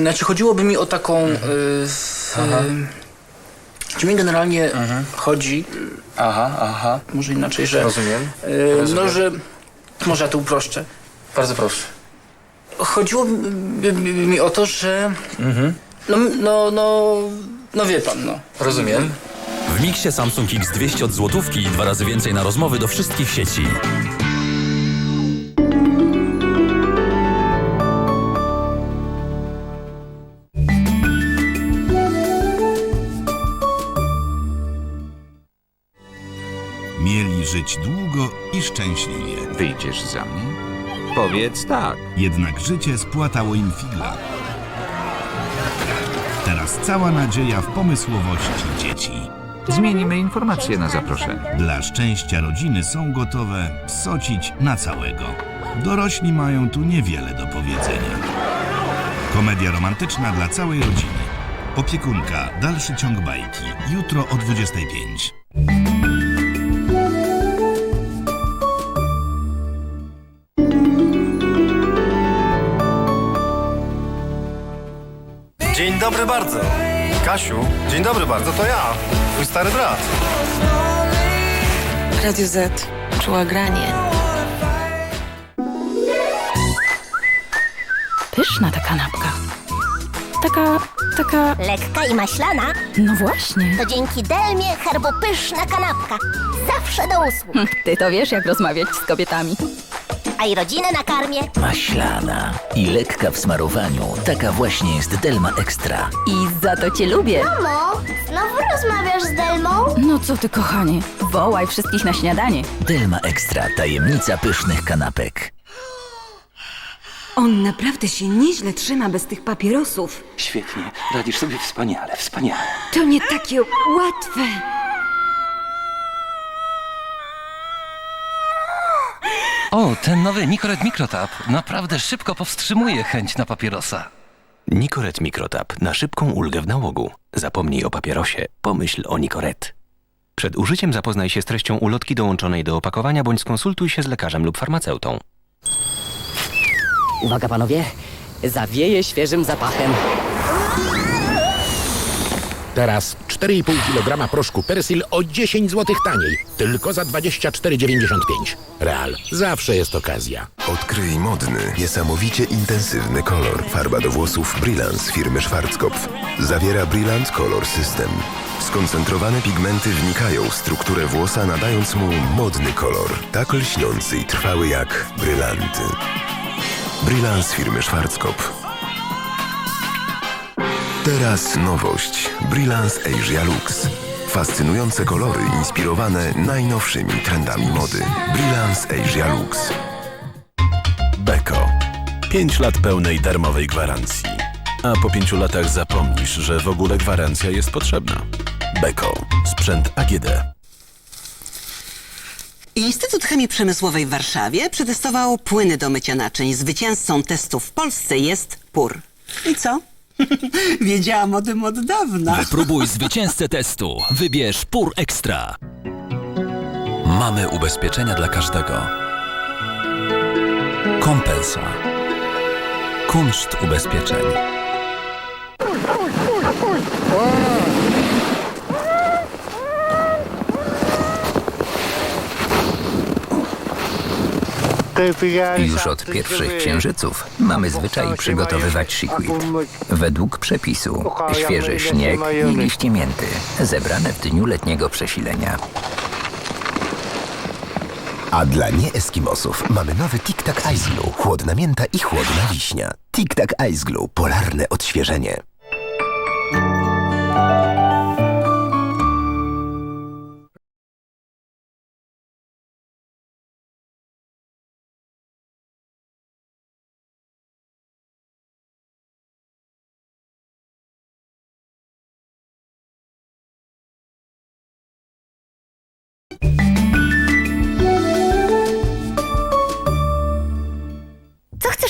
Znaczy chodziłoby mi o taką... Mhm. Yy, Czy mi generalnie chodzi, Aha, aha. może inaczej, że... Rozumiem. yy, Rozumiem. No, że... Może ja to uproszczę. Bardzo proszę. Chodziłoby mi o to, że... No, no, no... No wie pan, no. Rozumiem. W miksie Samsung X200 od złotówki i dwa razy więcej na rozmowy do wszystkich sieci. Żyć długo i szczęśliwie. Wyjdziesz za mnie? Powiedz tak. Jednak życie spłatało im figla. Teraz cała nadzieja w pomysłowości dzieci. Zmienimy informacje na zaproszenie. Dla szczęścia rodziny są gotowe psocić na całego. Dorośli mają tu niewiele do powiedzenia. Komedia romantyczna dla całej rodziny. Opiekunka, dalszy ciąg bajki. Jutro o 25. dobry bardzo. Kasiu, dzień dobry bardzo, to ja, twój stary brat. Radio Z. Czuła granie. Pyszna ta kanapka. Taka, taka, Lekka i maślana no właśnie. to dzięki Delmie herbopyszna kanapka. Zawsze do usług. Ty to wiesz, jak rozmawiać z kobietami. A i rodzinę nakarmię. Maślana i lekka w smarowaniu. Taka właśnie jest Delma Extra. I za to cię lubię. Mamo, znowu rozmawiasz z Delmą? No co ty, kochanie? Wołaj wszystkich na śniadanie. Delma Extra. Tajemnica pysznych kanapek. On naprawdę się nieźle trzyma bez tych papierosów. Świetnie. Radzisz sobie wspaniale, wspaniale. To nie takie łatwe. O, ten nowy Nicoret Microtap naprawdę szybko powstrzymuje chęć na papierosa. Nikoret Mikrotap. Na szybką ulgę w nałogu. Zapomnij o papierosie. Pomyśl o Nikoret. Przed użyciem zapoznaj się z treścią ulotki dołączonej do opakowania bądź skonsultuj się z lekarzem lub farmaceutą. Uwaga panowie, zawieje świeżym zapachem. Teraz 4,5 kg proszku Persil o 10 zł taniej. Tylko za 24,95. Real. Zawsze jest okazja. Odkryj modny, niesamowicie intensywny kolor. Farba do włosów Brilance firmy Schwarzkopf. Zawiera Brillant Color System. Skoncentrowane pigmenty wnikają w strukturę włosa, nadając mu modny kolor. Tak lśniący i trwały jak brylanty. Brilance firmy Schwarzkopf. Teraz nowość. Brilance Asia Lux. Fascynujące kolory inspirowane najnowszymi trendami mody. Brilance Asia Lux. Beko. 5 lat pełnej darmowej gwarancji. A po 5 latach zapomnisz, że w ogóle gwarancja jest potrzebna. Beko. Sprzęt AGD. Instytut Chemii Przemysłowej w Warszawie przetestował płyny do mycia naczyń. Zwycięzcą testu w Polsce jest PUR. I co? Wiedziałam o tym od dawna. Wypróbuj zwycięzcę testu. Wybierz Pur Extra. Mamy ubezpieczenia dla każdego. Kompensa. Kunszt ubezpieczeń. Już od pierwszych księżyców mamy zwyczaj przygotowywać shikuit. Według przepisu świeży śnieg i liście mięty, zebrane w dniu letniego przesilenia. A dla nieeskimosów mamy nowy Tic Tac Ice Glue. Chłodna mięta i chłodna wiśnia. Tic Tac Ice Glue. Polarne odświeżenie.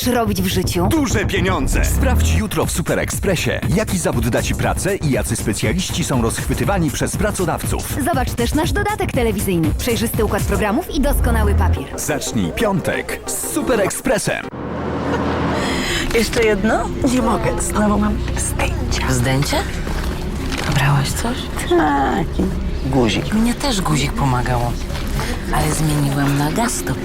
Chcesz robić w życiu? Duże pieniądze. Sprawdź jutro w Super Expressie, jaki zawód da Ci pracę i jacy specjaliści są rozchwytywani przez pracodawców. Zobacz też nasz dodatek telewizyjny. Przejrzysty układ programów i doskonały papier. Zacznij piątek z Super Expressem. Jeszcze jedno? Nie mogę, znowu mam zdjęcia. Zdjęcie? Brałaś coś? Tak, guzik. Mnie też guzik pomagało. Ale zmieniłam na gastop.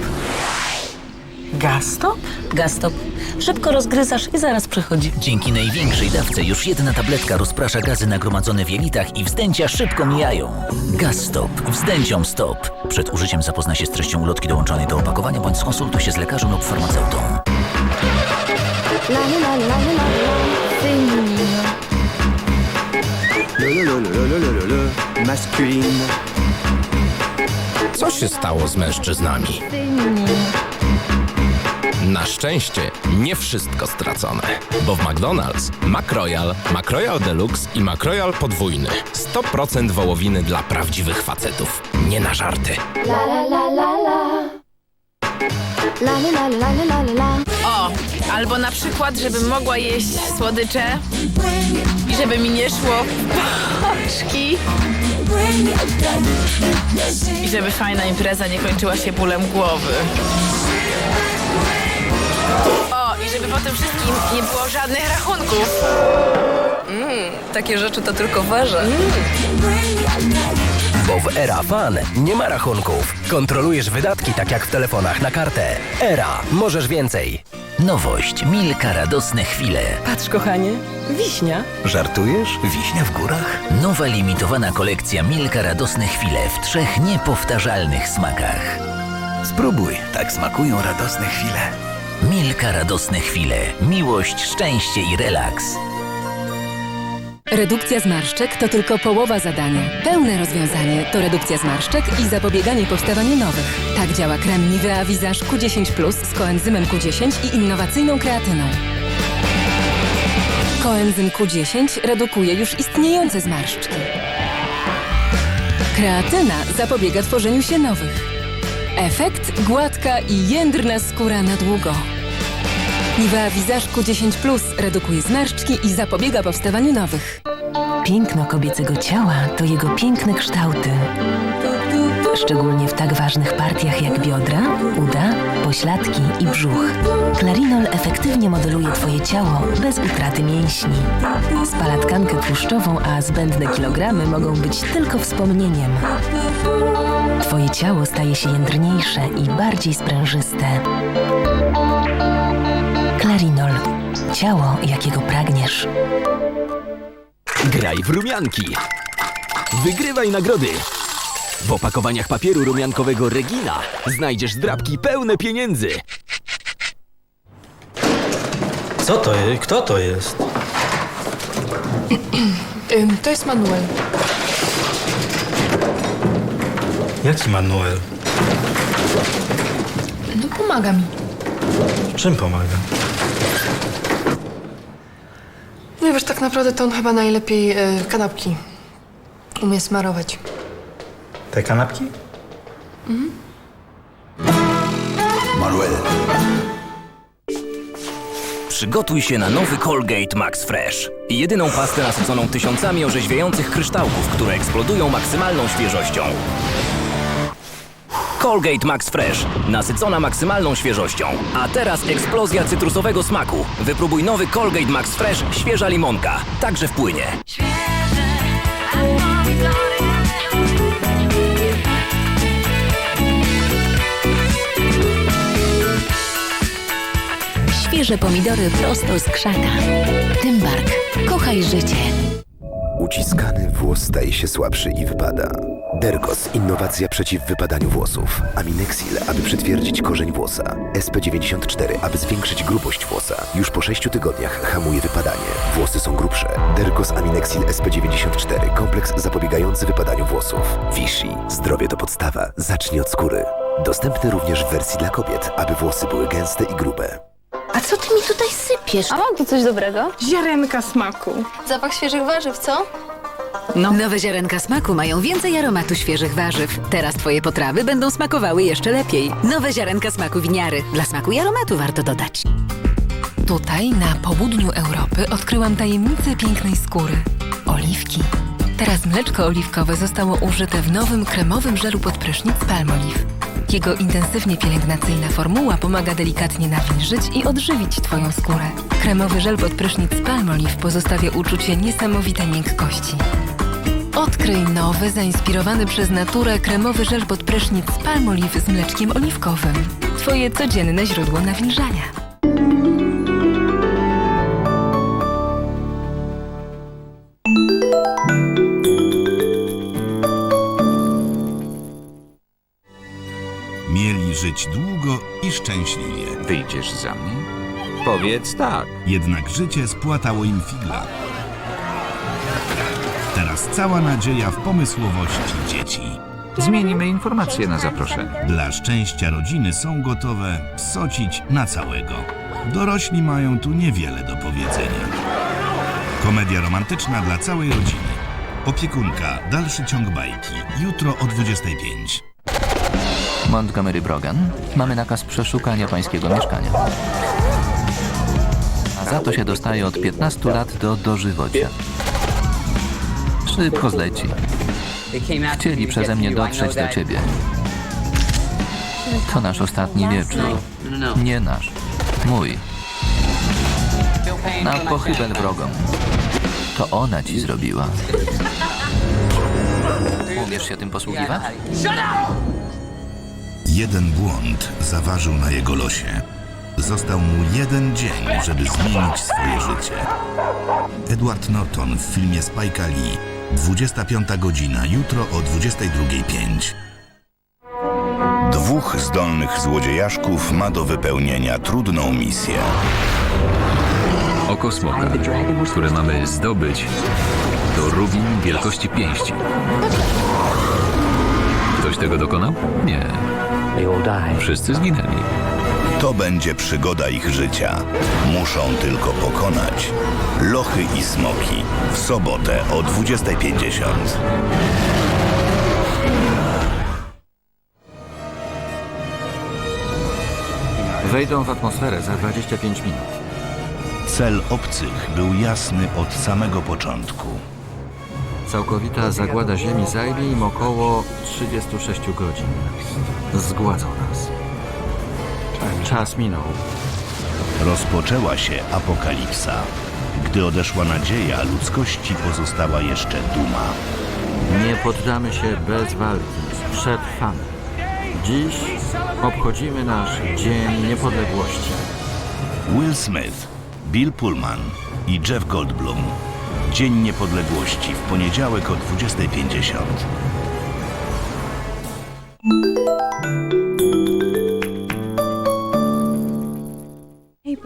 Gastop? Gastop. Szybko rozgryzasz i zaraz przechodzi. Dzięki największej dawce już jedna tabletka rozprasza gazy nagromadzone w jelitach i wzdęcia szybko mijają. Gaz Stop. Wzdęciom stop. Przed użyciem zapoznaj się z treścią ulotki dołączonej do opakowania bądź skonsultuj się z lekarzem lub farmaceutą. Masculine. Co się stało z mężczyznami? Na szczęście nie wszystko stracone, bo w McDonald's McRoyal, McRoyal Deluxe i McRoyal podwójny 100% wołowiny dla prawdziwych facetów. Nie na żarty. O, albo na przykład, żebym mogła jeść słodycze i żeby mi nie szło paczki. I żeby fajna impreza nie kończyła się bólem głowy. O, i żeby po tym wszystkim nie było żadnych rachunków. Takie rzeczy to tylko warze. Bo w Era Fan nie ma rachunków. Kontrolujesz wydatki tak jak w telefonach na kartę. Era, możesz więcej. Nowość, Milka radosne chwile. Patrz, kochanie, wiśnia. Żartujesz? Wiśnia w górach? Nowa limitowana kolekcja Milka radosne chwile w trzech niepowtarzalnych smakach. Spróbuj, tak smakują radosne chwile. Milka radosne chwile. Miłość, szczęście i relaks. Redukcja zmarszczek to tylko połowa zadania. Pełne rozwiązanie to redukcja zmarszczek i zapobieganie powstawaniu nowych. Tak działa krem Nivea Visage Q10 Plus z koenzymem Q10 i innowacyjną kreatyną. Koenzym Q10 redukuje już istniejące zmarszczki. Kreatyna zapobiega tworzeniu się nowych. Efekt gładka i jędrna skóra na długo. Nivea Visage Q10 Plus redukuje zmarszczki i zapobiega powstawaniu nowych. Piękno kobiecego ciała to jego piękne kształty. Szczególnie w tak ważnych partiach jak biodra, uda, pośladki i brzuch. Clarinol efektywnie modeluje Twoje ciało bez utraty mięśni. Spala tkankę tłuszczową, a zbędne kilogramy mogą być tylko wspomnieniem. Twoje ciało staje się jędrniejsze i bardziej sprężyste. Ciało, jakiego pragniesz. Graj w rumianki. Wygrywaj nagrody. W opakowaniach papieru rumiankowego Regina znajdziesz zdrabki pełne pieniędzy. Co to jest? Kto to jest? To jest Manuel. Jaki Manuel? No pomaga mi. Czym pomaga? No wiesz, tak naprawdę to on chyba najlepiej e, kanapki umie smarować. Te kanapki? Manuel. Przygotuj się na nowy Colgate Max Fresh. Jedyną pastę nasyconą tysiącami orzeźwiających kryształków, które eksplodują maksymalną świeżością. Colgate Max Fresh. Nasycona maksymalną świeżością. A teraz eksplozja cytrusowego smaku. Wypróbuj nowy Colgate Max Fresh świeża limonka. Także wpłynie. Świeże pomidory prosto z krzaka. Tymbark. Kochaj życie. Uciskany włos staje się słabszy i wypada. Dergos, innowacja przeciw wypadaniu włosów. Aminexil, aby przytwierdzić korzeń włosa. SP94, aby zwiększyć grubość włosa. Już po 6 tygodniach hamuje wypadanie. Włosy są grubsze. Dergos Aminexil SP94, kompleks zapobiegający wypadaniu włosów. Vichy, zdrowie to podstawa. Zacznij od skóry. Dostępny również w wersji dla kobiet, aby włosy były gęste i grube. A co ty mi tutaj sypiesz? A mam tu coś dobrego? Ziarenka smaku. Zapach świeżych warzyw, co? Nowe ziarenka smaku mają więcej aromatu świeżych warzyw. Teraz twoje potrawy będą smakowały jeszcze lepiej. Nowe ziarenka smaku winiary. Dla smaku i aromatu warto dodać. Tutaj, na południu Europy, odkryłam tajemnicę pięknej skóry. Oliwki. Teraz mleczko oliwkowe zostało użyte w nowym kremowym żelu pod prysznic Palmolive. Jego intensywnie pielęgnacyjna formuła pomaga delikatnie nawilżyć i odżywić Twoją skórę. Kremowy żel pod prysznic Palmolive pozostawia uczucie niesamowitej miękkości. Odkryj nowy, zainspirowany przez naturę kremowy żel pod prysznic Palmolive z mleczkiem oliwkowym. Twoje codzienne źródło nawilżania. Żyć długo i szczęśliwie. Wyjdziesz za mnie? Powiedz tak. Jednak życie spłatało im figla. Teraz cała nadzieja w pomysłowości dzieci. Zmienimy informacje na zaproszenie. Dla szczęścia rodziny są gotowe psocić na całego. Dorośli mają tu niewiele do powiedzenia. Komedia romantyczna dla całej rodziny. Opiekunka, dalszy ciąg bajki. Jutro o 25. Montgomery Brogan, mamy nakaz przeszukania pańskiego mieszkania. A za to się dostaje od 15 lat do dożywocia. Szybko zleci. Chcieli przeze mnie dotrzeć do ciebie. To nasz ostatni wieczór. Nie nasz. Mój. Na pochybel wrogom. To ona ci zrobiła. Umiesz się tym posługiwać? Jeden błąd zaważył na jego losie. Został mu jeden dzień, żeby zmienić swoje życie. Edward Norton w filmie Spike'a Lee. 25 godzina, jutro o 22.05. Dwóch zdolnych złodziejaszków ma do wypełnienia trudną misję. Oko smoka, które mamy zdobyć, to rubin wielkości pięści. Ktoś tego dokonał? Nie. Wszyscy zginęli. To będzie przygoda ich życia. Muszą tylko pokonać lochy i smoki w sobotę o 20.50. Wejdą w atmosferę za 25 minut. Cel obcych był jasny od samego początku. Całkowita zagłada Ziemi zajmie im około 36 godzin. Zgładzą nas. Czas minął. Rozpoczęła się apokalipsa. Gdy odeszła nadzieja, ludzkości pozostała jeszcze duma. Nie poddamy się bez walki. Przetrwamy. Dziś obchodzimy nasz Dzień Niepodległości. Will Smith, Bill Pullman i Jeff Goldblum. Dzień Niepodległości w poniedziałek o 20.50.